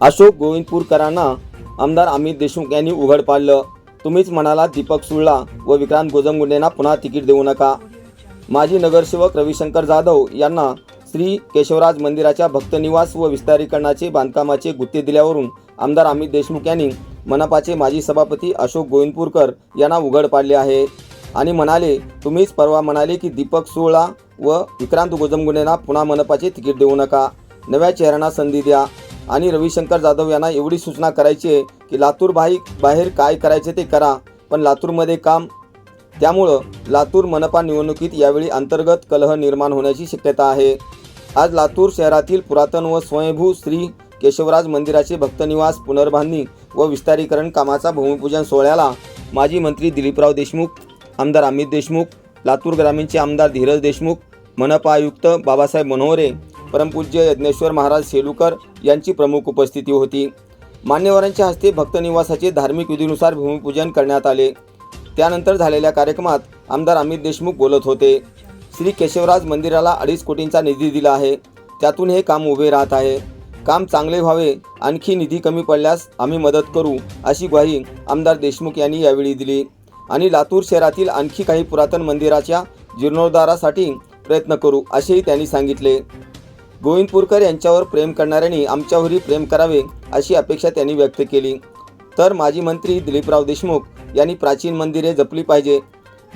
अशोक गोविंदपूरकरांना आमदार अमित देशमुख यांनी उघड पाडलं. तुम्हीच म्हणाला दीपक सुळला व विक्रांत गोजमगुंडेंना पुन्हा तिकीट देऊ नका. माजी नगरसेवक रविशंकर जाधव यांना श्री केशवराज मंदिराच्या भक्तनिवास व विस्तारीकरणाचे बांधकामाचे गुत्ते दिल्यावरून आमदार अमित देशमुख यांनी मनपाचे माजी सभापती अशोक गोविंदपूरकर यांना उघड पाडले आहे आणि म्हणाले तुम्हीच परवा म्हणाले की दीपक सुळा व विक्रांत गोजमगुंडेंना पुन्हा मनपाचे तिकीट देऊ नका. नव्या चेहऱ्यांना संधी द्या. आणि रविशंकर जाधव यांना एवढी सूचना करायची आहे की लातूर बाही बाहेर काय करायचे ते करा पण लातूरमध्ये काम त्यामुळं लातूर मनपा निवडणुकीत यावेळी अंतर्गत कलह निर्माण होण्याची शक्यता आहे. आज लातूर शहरातील पुरातन व स्वयंभू श्री केशवराज मंदिराचे भक्तनिवास पुनर्बांधणी व विस्तारीकरण कामाचा भूमिपूजन सोहळ्याला माजी मंत्री दिलीपराव देशमुख आमदार अमित देशमुख लातूर ग्रामीणचे आमदार धीरज देशमुख मनपा आयुक्त बाबासाहेब मनोहरे परमपूज्य यज्ञेश्वर महाराज सेलुकर यांची प्रमुख उपस्थिती होती. मान्यवरांच्या हस्ते भक्तनिवासाचे धार्मिक विधीनुसार भूमिपूजन करण्यात आले. त्यानंतर झालेल्या कार्यक्रमात आमदार अमित देशमुख बोलत होते. श्री केशवराज मंदिराला अडीच कोटींचा निधी दिला आहे. त्यातून हे काम उभे राहत आहे. काम चांगले व्हावे आणखी निधी कमी पडल्यास आम्ही मदत करू अशी ग्वाही आमदार देशमुख यांनी यावेळी दिली. आणि लातूर शहरातील आणखी काही पुरातन मंदिराच्या जीर्णोद्धारासाठी प्रयत्न करू असेही त्यांनी सांगितले. गोविंदपूरकर यांच्यावर प्रेम करणाऱ्यांनी आमच्यावरही प्रेम करावे अशी अपेक्षा त्यांनी व्यक्त केली. तर माजी मंत्री दिलीपराव देशमुख यांनी प्राचीन मंदिरे जपली पाहिजे.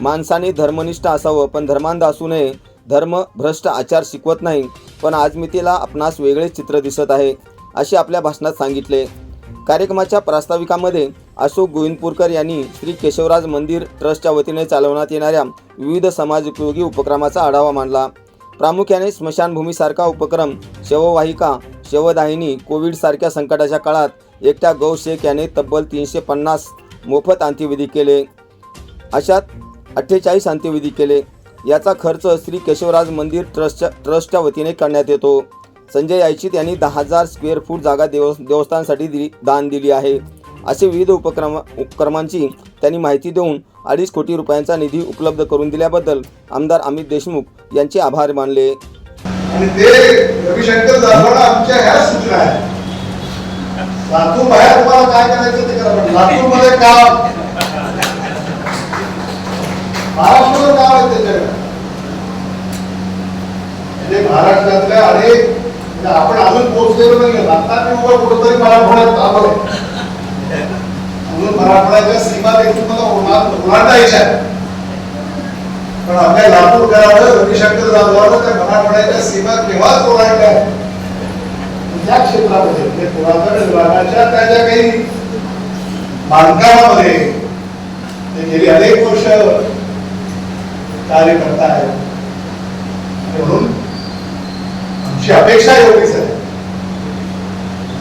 माणसाने धर्मनिष्ठ असावं पण धर्मांध असू नये. धर्म भ्रष्ट आचार शिकवत नाही पण आजमितीला आपणास वेगळेच चित्र दिसत आहे असे आपल्या भाषणात सांगितले. कार्यक्रमाच्या प्रास्ताविकामध्ये अशोक गोविंदपूरकर यांनी श्री केशवराज मंदिर ट्रस्टच्या वतीने चालवण्यात येणाऱ्या विविध समाजोपयोगी उपक्रमाचा आढावा मांडला. प्रामुख्याने स्मशानभूमीसारखा उपक्रम शववाहिका शवदाहिनी कोविडसारख्या संकटाच्या काळात एकट्या गौ शेख याने तब्बल तीनशे पन्नास मोफत अंत्यविधी केले. अशात अठ्ठेचाळीस अंत्यविधी केले. याचा खर्च श्री केशवराज मंदिर ट्रस्टच्या ट्रस्टच्या वतीने करण्यात येतो. संजय यायचित यांनी दहा हजार स्क्वेअर फूट जागा देव देवस्थानसाठी दिली दान दिली आहे. असे विविध उपक्रम उपक्रमांची त्यांनी माहिती देऊन अडीच कोटी रुपयांचा निधी उपलब्ध करून दिल्याबद्दल आमदार अमित देशमुख यांचे आभार मानले. आणि ते रविशंकर जाधवांना आमच्या ह्या सूचना आहेत. लातूर बाहेर तुम्हाला काय करायचं ते करा पण लातूरमध्ये काम महाराष्ट्रावर काम आहे त्याच्याकडे म्हणजे महाराष्ट्रातल्या अनेक म्हणजे आपण अजून पोहोचलेलो नाही आता मी उभं कुठंतरी मला थोडं काम आहे अजून मराठवाड्याच्या सीमा देखील मला ओलांडायच्या पण आपल्या लातूरकरांना रविशंकर जाधवावर त्या मराठवाड्याच्या सीमा केव्हाच ओलांडल्या त्या क्षेत्रामध्ये? म्हणजे पुरातन विभागाच्या त्या ज्या काही बांधकामामध्ये. ते गेली अनेक वर्ष कार्य करत आहेत. म्हणून आमची अपेक्षा एवढीच आहे.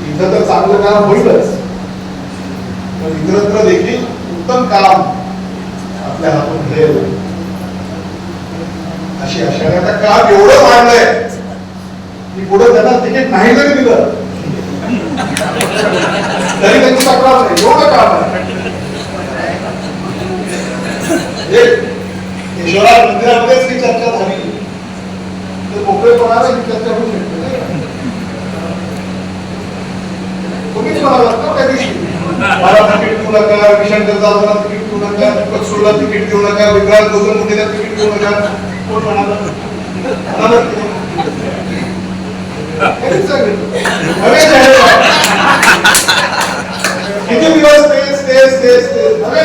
इथं तर चांगलं काम होईलच. इतरत्र देखील उत्तम काम आपल्या हातून घडेल अशी आशा आता काम एवढं वाढलंय की पुढे त्यांना तिकीट नाही जरी दिलं तरी त्यांची तक्रार नाही. एवढं काम आहे. हे मंदिरामध्येच ही चर्चा झाली. तर मोकळेपणाला ही चर्चा होऊ शकते नाही का? तुम्हीच म्हणालात ना त्या दिवशी मला तिकीट देऊ नका विशांत जाधवला तिकीट देऊ नका दीपक सुरला तिकीट देऊ नका विक्रांत गोजमगुंडेला तिकीट देऊ नका. कोण म्हणाला? किती दिवस तेच तेच तेच तेच. नवे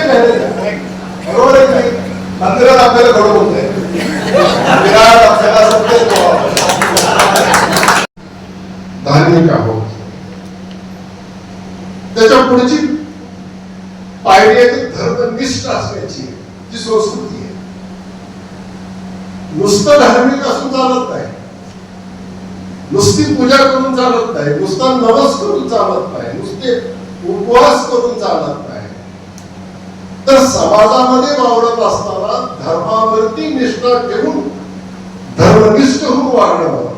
बरोबर आहे नाही? मंदिरात आपल्याला घडवून होत विराट आपल्याला सत्य धार्मिक आहोत. त्याच्या पुढची पायरी ती धर्मनिष्ठ असण्याची जी संस्कृती आहे. नुसतं धार्मिक असून चालत नाही. नुसती पूजा करून चालत नाही. नुसता नवस करून चालत नाही. नुसते उपवास करून चालत नाही. तर समाजामध्ये वावरत असताना धर्मावरती निष्ठा ठेवून धर्मनिष्ठ होऊन वागणं